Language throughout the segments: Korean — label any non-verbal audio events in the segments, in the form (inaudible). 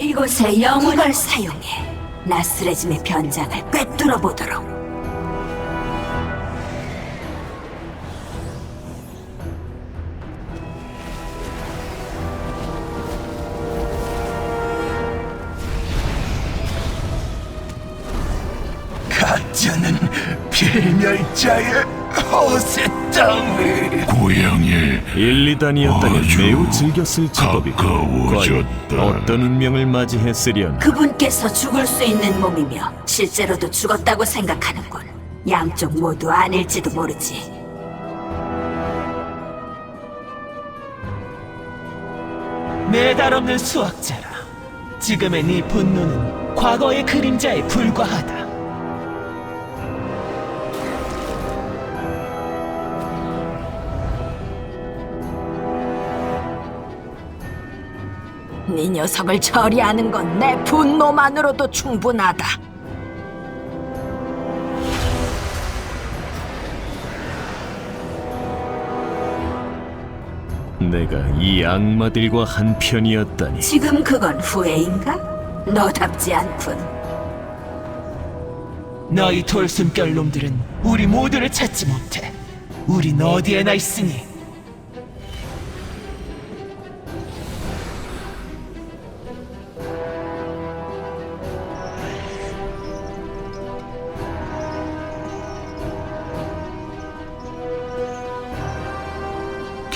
이곳에 영혼을 사용해 나스레짐의 변장을 꿰뚫어 보도록. 가짜는 필멸자의 허세덩이 고향에 1, 2단이었다면 아주 매우 즐겼을 작업이고 가까워졌다. 어떤 운명을 맞이했으려나 그분께서 죽을 수 있는 몸이며 실제로도 죽었다고 생각하는군. 양쪽 모두 아닐지도 모르지. 매달 없는 수학자라 지금의 네 분노는 과거의 그림자에 불과하다 네 녀석을 처리하는 건 내 분노만으로도 충분하다. 내가 이 악마들과 한편이었다니 지금 그건 후회인가? 너답지 않군. 너희 돌숨결 놈들은 우리 모두를 찾지 못해 우린 어디에나 있으니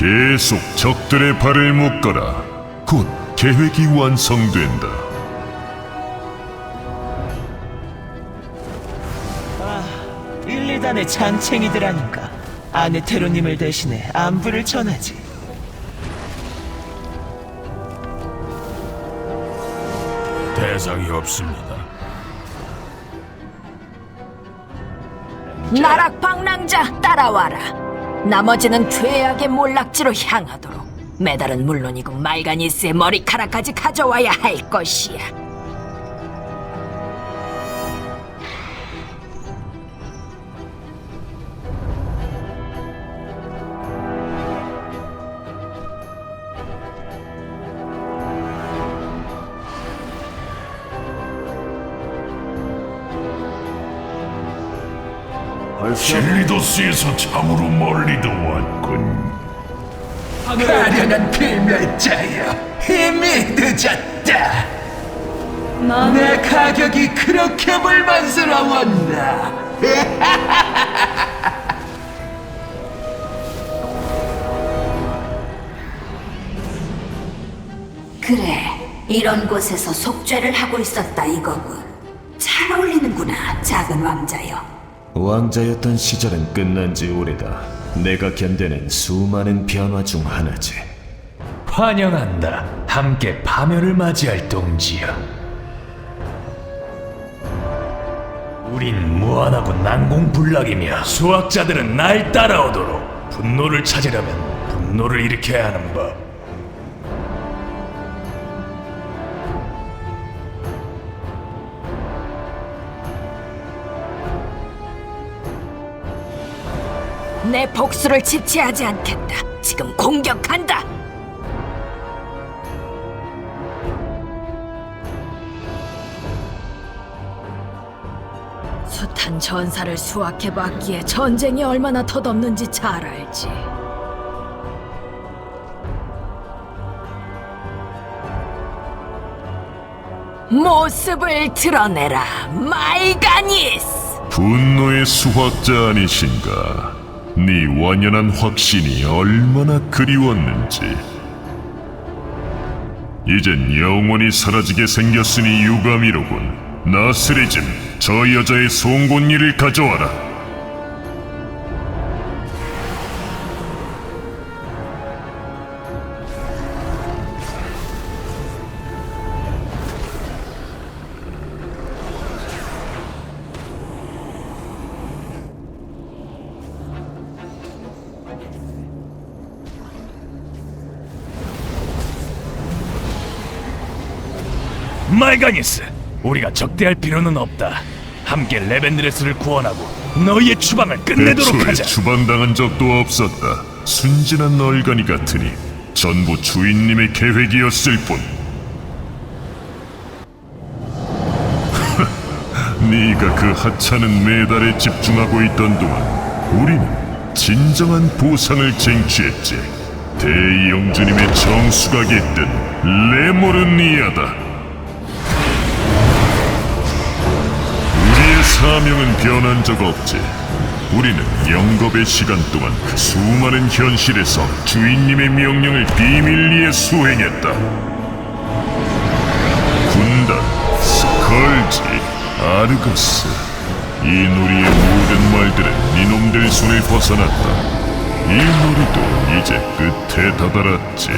계속 적들의 발을 묶어라. 곧 계획이 완성된다. 아 1, 2단의 잔챙이들 아닌가 아네테로님을 대신해 안부를 전하지 대상이 없습니다. 나락 방랑자 따라와라. 나머지는 죄악의 몰락지로 향하도록. 메달은 물론이고 말가니스의 머리카락까지 가져와야 할 것이야. 실리도스에서 참으로 멀리도 왔군. 가련한 필멸자여 힘이 늦었다 내 가격이 그렇게 불만스러웠나 (laughs) 그래, 이런 곳에서 속죄를 하고 있었다 이거군. 잘 어울리는구나, 작은 왕자여. 왕자였던 시절은 끝난 지 오래다 내가 견뎌낸 수많은 변화 중 하나지 환영한다. 함께 파멸을 맞이할 동지여. 우린 무한하고 난공불락이며 수학자들은 날 따라오도록 분노를 찾으려면 분노를 일으켜야 하는 법. 내 복수를 지체하지 않겠다. 지금 공격한다. 숱한 전사를 수확해봤기에 전쟁이 얼마나 덧없는지 잘 알지. 모습을 드러내라, 마이가니스! 분노의 수학자 아니신가? 네 완연한 확신이 얼마나 그리웠는지. 이젠 영원히 사라지게 생겼으니 유감이로군. 나스리즘, 저 여자의 송곳니를 가져와라. 말가니스, 우리가 적대할 필요는 없다. 함께 레벤드레스를 구원하고 너희의 추방을 끝내도록 애초에 하자. 추방당한 적도 없었다. 순진한 얼간이 같으니 전부 주인님의 계획이었을 뿐. (laughs) 네가 그 하찮은 메달에 집중하고 있던 동안 우리는 진정한 보상을 쟁취했지. 대영주님의 정수가 깃든 레모르니아다. 사명은 변한 적 없지. 우리는 영겁의 시간 동안 그 수많은 현실에서 주인님의 명령을 비밀리에 수행했다. 군단, 스컬지, 아르거스. 이 놀이의 모든 말들은 이놈들 손을 벗어났다. 이 놀이도 이제 끝에 다다랐지.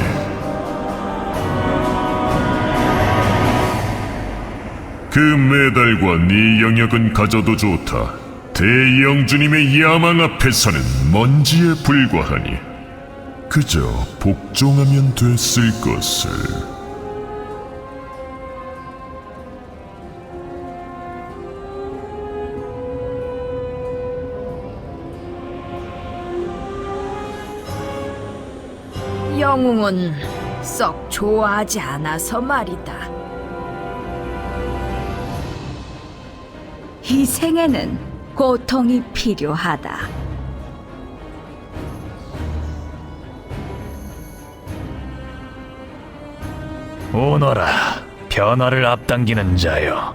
그 메달과 네 영역은 가져도 좋다. 대영주님의 야망 앞에서는 먼지에 불과하니 그저 복종하면 됐을 것을. 영웅은 썩 좋아하지 않아서 말이다. 희생에는 고통이 필요하다. 오너라 변화를 앞당기는 자여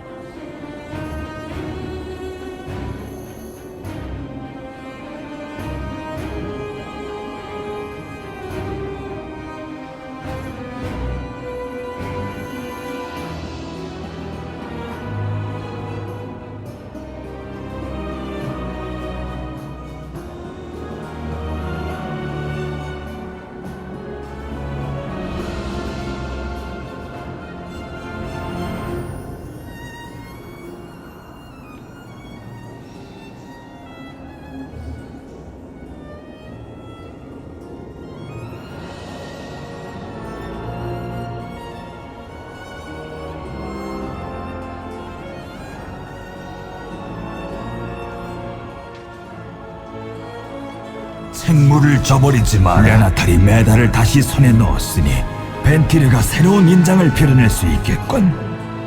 생물을 저버리지 마라. 레나탈이 메달을 다시 손에 넣었으니 벤티르가 새로운 인장을 펴려낼 수 있겠군.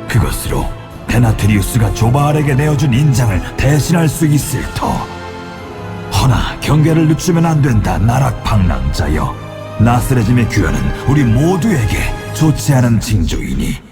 그것으로 데나트리우스가 조바알에게 내어준 인장을 대신할 수 있을 터. 허나 경계를 늦추면 안 된다, 나락 방랑자여. 나스레짐의 규현은 우리 모두에게 좋지 않은 징조이니